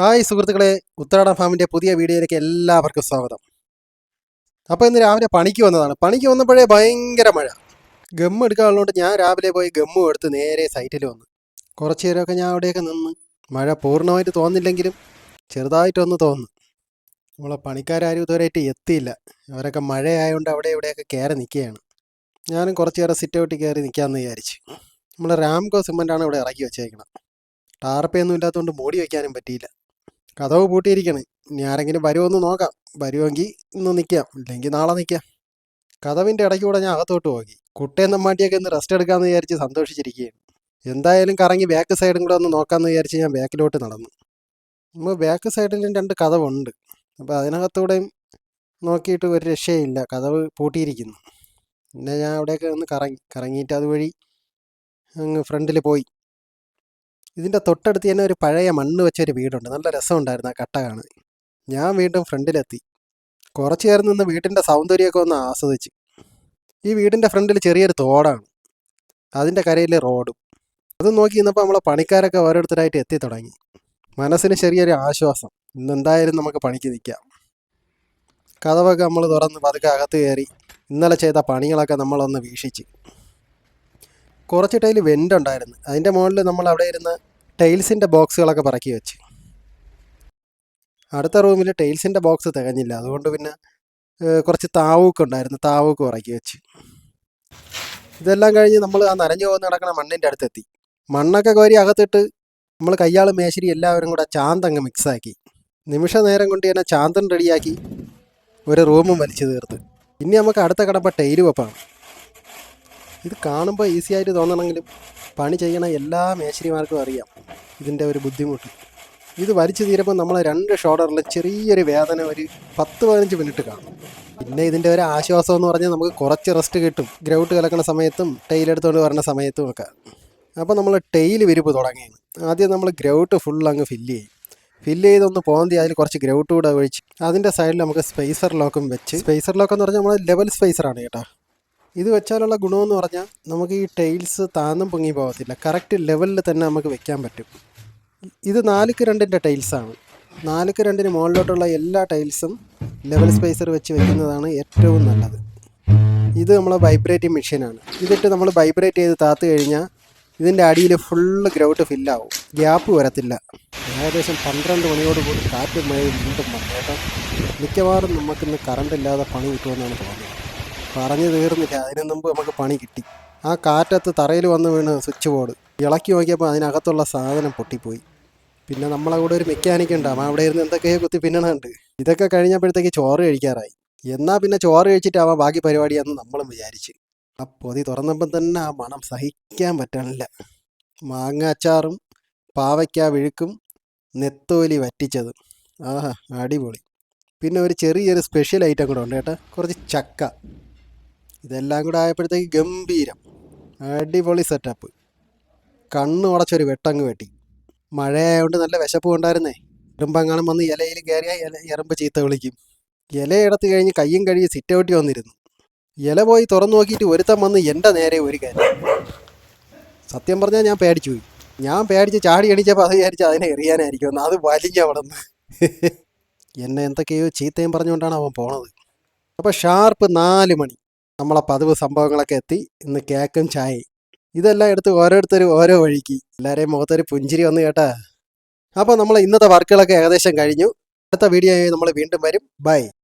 Hi സുഹൃത്തുക്കളെ ഉത്തരാടം ഫാമിന്റെ പുതിയ വീഡിയോയിലേക്ക് എല്ലാവർക്കും സ്വാഗതം. അപ്പോൾ ഇന്ന് രാവിലെ പണിക്ക് വന്നതാണ്. പണിക്ക് വന്നപ്പോഴേ ഭയങ്കര മഴ. ഗമ്മ് എടുക്കാനുള്ളതുകൊണ്ട് ഞാൻ രാവിലെ പോയി ഗമ്മും എടുത്ത് നേരെ സൈറ്റിൽ വന്നു. കുറച്ച് നേരമൊക്കെ ഞാൻ അവിടെയൊക്കെ നിന്ന്. മഴ പൂർണമായിട്ട് തോന്നില്ലെങ്കിലും ചെറുതായിട്ടൊന്ന് തോന്നുന്നു നമ്മളെ പണിക്കാരും ഇതുവരെയായിട്ട് എത്തിയില്ല. അവരൊക്കെ മഴയായതുകൊണ്ട് അവിടെ ഇവിടെയൊക്കെ കയറി നിൽക്കുകയാണ്. ഞാനും കുറച്ച് നേരം സിറ്റ് ഔട്ടിൽ കയറി നിൽക്കാമെന്ന് വിചാരിച്ചു. നമ്മൾ രാംകോ സിമന്റാണ് ഇവിടെ ഇറക്കി വെച്ചേക്കണം ടാർപ്പയൊന്നും ഇല്ലാത്തതുകൊണ്ട് മൂടി വയ്ക്കാനും പറ്റിയില്ല. കഥവ് പൂട്ടിയിരിക്കണേ. ഇനി ആരെങ്കിലും വരുമെന്ന് നോക്കാം. വരുമെങ്കിൽ ഇന്ന് നിൽക്കാം ഇല്ലെങ്കിൽ നാളെ നിൽക്കാം കഥവിന്റെ ഇടയ്ക്ക് കൂടെ ഞാൻ അകത്തോട്ട് പോകി. കുട്ടയും നമ്മാട്ടിയൊക്കെ ഇന്ന് റെസ്റ്റ് എടുക്കാമെന്ന് വിചാരിച്ച് സന്തോഷിച്ചിരിക്കുകയാണ്. എന്തായാലും കറങ്ങി ബാക്ക് സൈഡും കൂടെ ഒന്ന് നോക്കാമെന്ന് വിചാരിച്ച് ഞാൻ ബാക്കിലോട്ട് നടന്നു. നമ്മൾ ബാക്ക് സൈഡിലും രണ്ട് കഥവുണ്ട്. അപ്പോൾ അതിനകത്തൂടെയും നോക്കിയിട്ട് ഒരു രക്ഷയില്ല. കഥവ് പൂട്ടിയിരിക്കുന്നു. പിന്നെ ഞാൻ അവിടെയൊക്കെ ഒന്ന് കറങ്ങി. കറങ്ങിയിട്ട് അതുവഴി അങ്ങ് ഫ്രണ്ടിൽ പോയി. ഇതിന്റെ തൊട്ടടുത്ത് തന്നെ ഒരു പഴയ മണ്ണ് വെച്ചൊരു വീടുണ്ട്. നല്ല രസമുണ്ടായിരുന്നു ആ കട്ട കാണാൻ. ഞാൻ വീണ്ടും ഫ്രണ്ടിലെത്തി. കുറച്ച് നേരം നിന്ന് വീട്ടിന്റെ സൗന്ദര്യമൊക്കെ ഒന്ന് ആസ്വദിച്ച്. ഈ വീടിന്റെ ഫ്രണ്ടിൽ ചെറിയൊരു തോടാണ്. അതിന്റെ കരയിൽ റോഡും. അത് നോക്കി ഇന്നപ്പോൾ നമ്മളെ പണിക്കാരൊക്കെ ഓരോരുത്തരായിട്ട് എത്തി തുടങ്ങി. മനസ്സിന് ചെറിയൊരു ആശ്വാസം. ഇന്ന് എന്തായാലും നമുക്ക് പണിക്ക് നിൽക്കാം. കഥവൊക്കെ നമ്മൾ തുറന്ന് പതുക്കെ അകത്ത് കയറി ഇന്നലെ ചെയ്ത പണികളൊക്കെ നമ്മളൊന്ന് വീക്ഷിച്ച്. കുറച്ച് ടൈൽ വെന്റ് ഉണ്ടായിരുന്നു. അതിന്റെ മുകളിൽ നമ്മൾ അവിടെ ഇരുന്ന് ടൈൽസിന്റെ ബോക്സുകളൊക്കെ പറക്കി വെച്ച്. അടുത്ത റൂമിൽ ടൈൽസിന്റെ ബോക്സ് തികഞ്ഞില്ല. അതുകൊണ്ട് പിന്നെ കുറച്ച് താവൂക്ക് ഉണ്ടായിരുന്നു. താവൂക്ക് പറക്കി വെച്ച്. ഇതെല്ലാം കഴിഞ്ഞ് നമ്മൾ ആ നനഞ്ഞു പോകുന്ന കിടക്കണ മണ്ണിന്റെ അടുത്തെത്തി. മണ്ണൊക്കെ കോരി അകത്തിട്ട് നമ്മൾ കയ്യാളും മേശരി എല്ലാവരും കൂടെ ചാന്തങ്ങ് മിക്സാക്കി. നിമിഷ നേരം കൊണ്ട് തന്നെ ചാന്തൻ റെഡിയാക്കി ഒരു റൂമും വലിച്ചു തീർത്ത്. ഇനി നമുക്ക് അടുത്ത കടമ്പ ടൈൽ വെപ്പാണ്. ഇത് കാണുമ്പോൾ ഈസി ആയിട്ട് തോന്നണമെങ്കിലും പണി ചെയ്യണ എല്ലാ മേശരിമാർക്കും അറിയാം. ഇതിന്റെ ഒരു ബുദ്ധിമുട്ട്. ഇത് വലിച്ചു തീരുമ്പോൾ നമ്മൾ രണ്ട് ഷോൾഡറിൽ ചെറിയൊരു വേദന ഒരു പത്ത് പതിനഞ്ച് മിനിറ്റ് കാണും. പിന്നെ ഇതിന്റെ ഒരു ആശ്വാസം എന്ന് പറഞ്ഞാൽ നമുക്ക് കുറച്ച് റെസ്റ്റ് കിട്ടും. ഗ്രൗട്ട് കലക്കണ സമയത്തും ടൈൽ എടുത്തുകൊണ്ട് വരുന്ന സമയത്തും ഒക്കെ. അപ്പോൾ നമ്മൾ ടൈൽ വിരിപ്പ് തുടങ്ങിയത് ആദ്യം നമ്മൾ ഗ്രൗട്ട് ഫുൾ അങ്ങ് ഫില്ല് ചെയ്യും. ഫില്ല് ചെയ്തൊന്ന് പോന്തി അതിൽ കുറച്ച് ഗ്രൗട്ട് കൂടെ ഒഴിച്ച്. അതിന്റെ സൈഡിൽ നമുക്ക് സ്പേസർ ലോക്കും വെച്ച്. സ്പേസർ ലോക്ക് എന്ന് പറഞ്ഞാൽ നമ്മൾ ലെവൽ സ്പേസർ ആണ് കേട്ടോ. ഇത് വെച്ചാലുള്ള ഗുണമെന്ന് പറഞ്ഞാൽ നമുക്ക് ഈ ടൈൽസ് താന്നും പൊങ്ങി പോകത്തില്ല. കറക്റ്റ് ലെവലിൽ തന്നെ നമുക്ക് വെക്കാൻ പറ്റും. ഇത് നാലുക്ക് രണ്ടിന്റെ ടൈൽസാണ് നാലുക്ക് രണ്ടിന് മുകളിലോട്ടുള്ള എല്ലാ ടൈൽസും ലെവൽ സ്പേസർ വെച്ച് വെക്കുന്നതാണ് ഏറ്റവും നല്ലത്. ഇത് നമ്മളെ വൈബ്രേറ്റിംഗ് മെഷീനാണ് ഇതിട്ട് നമ്മൾ വൈബ്രേറ്റ് ചെയ്ത് താത്ത് കഴിഞ്ഞാൽ ഇതിന്റെ അടിയിൽ ഫുള്ള് ഗ്രൗട്ട് ഫില്ലാവും ഗ്യാപ്പ് വരത്തില്ല. ഏകദേശം പന്ത്രണ്ട് മണിയോട് കൂടി കാറ്റ് മഴയും വീണ്ടും വന്നു. കേട്ടോ മിക്കവാറും നമുക്കിന്ന് കറണ്ട് ഇല്ലാതെ പണി കിട്ടുമെന്നാണ് തോന്നുന്നത്. പറഞ്ഞു തീർന്നില്ല. അതിനു മുമ്പ് നമുക്ക് പണി കിട്ടി. ആ കാറ്റത്ത് തറയിൽ വന്ന് വീണ് സ്വിച്ച് ബോർഡ്. ഇളക്കി നോക്കിയപ്പോൾ അതിനകത്തുള്ള സാധനം പൊട്ടിപ്പോയി. പിന്നെ നമ്മളെ കൂടെ ഒരു മെക്കാനിക് ഉണ്ടാവും അവിടെ ഇരുന്ന് എന്തൊക്കെയോ കുത്തി പിന്നണുണ്ട് ഇതൊക്കെ കഴിഞ്ഞപ്പോഴത്തേക്ക് ചോറ് കഴിക്കാറായി. എന്നാൽ പിന്നെ ചോറ് കഴിച്ചിട്ടാവാം ബാക്കി പരിപാടിയാന്ന് നമ്മളും വിചാരിച്ച്. ആ പൊതി തുറന്നപ്പം തന്നെ ആ മണം സഹിക്കാൻ പറ്റണില്ല. മാങ്ങ അച്ചാറും പാവയ്ക്ക വിഴുക്കും നെത്തോലി വറ്റിച്ചതും. ആഹാ അടിപൊളി. പിന്നെ ഒരു ചെറിയൊരു സ്പെഷ്യൽ ഐറ്റം കൂടെ ഉണ്ട് കേട്ടോ. കുറച്ച് ചക്ക. ഇതെല്ലാം കൂടെ ആയപ്പോഴത്തേക്ക് ഗംഭീരം. അടിപൊളി സെറ്റപ്പ് കണ്ണ് ഉടച്ചൊരു വെട്ടങ്ങ് വെട്ടി. മഴയായതുകൊണ്ട് നല്ല വിശപ്പ് ഉണ്ടായിരുന്നേ എറുമ്പങ്ങാനും വന്ന് ഇലയിൽ കയറിയാൽ ഇല എറുമ്പ് ചീത്ത വിളിക്കും. ഇല എടുത്ത് കഴിഞ്ഞ് കയ്യും കഴുകി സിറ്റ് ഔട്ടി വന്നിരുന്നു. ഇല പോയി തുറന്നു നോക്കിയിട്ട് ഒരുത്തം വന്ന് എന്റെ നേരെ ഒരു കാര്യം സത്യം പറഞ്ഞാൽ ഞാൻ പേടിച്ചു പോയി. ഞാൻ പേടിച്ച് ചാടി എണീച്ചപ്പോൾ അത് വിചാരിച്ച് അതിനെ എറിയാനായിരിക്കും അത് വലിഞ്ഞ അവിടെ എന്നെ എന്തൊക്കെയോ ചീത്തയും പറഞ്ഞുകൊണ്ടാണ് അവൻ പോണത്. അപ്പോൾ ഷാർപ്പ് നാല് മണി. നമ്മളെ പതിവ് സംഭവങ്ങളൊക്കെ എത്തി ഇന്ന് കേക്കും ചായ ഇതെല്ലാം എടുത്ത് ഓരോരുത്തരും ഓരോ വഴിക്ക്. എല്ലാവരെയും മുഖത്തൊരു പുഞ്ചിരി വന്നു കേട്ടാ. അപ്പോൾ നമ്മൾ ഇന്നത്തെ വർക്കുകളൊക്കെ ഏകദേശം കഴിഞ്ഞു. അടുത്ത വീഡിയോ നമ്മൾ വീണ്ടും വരും. ബൈ.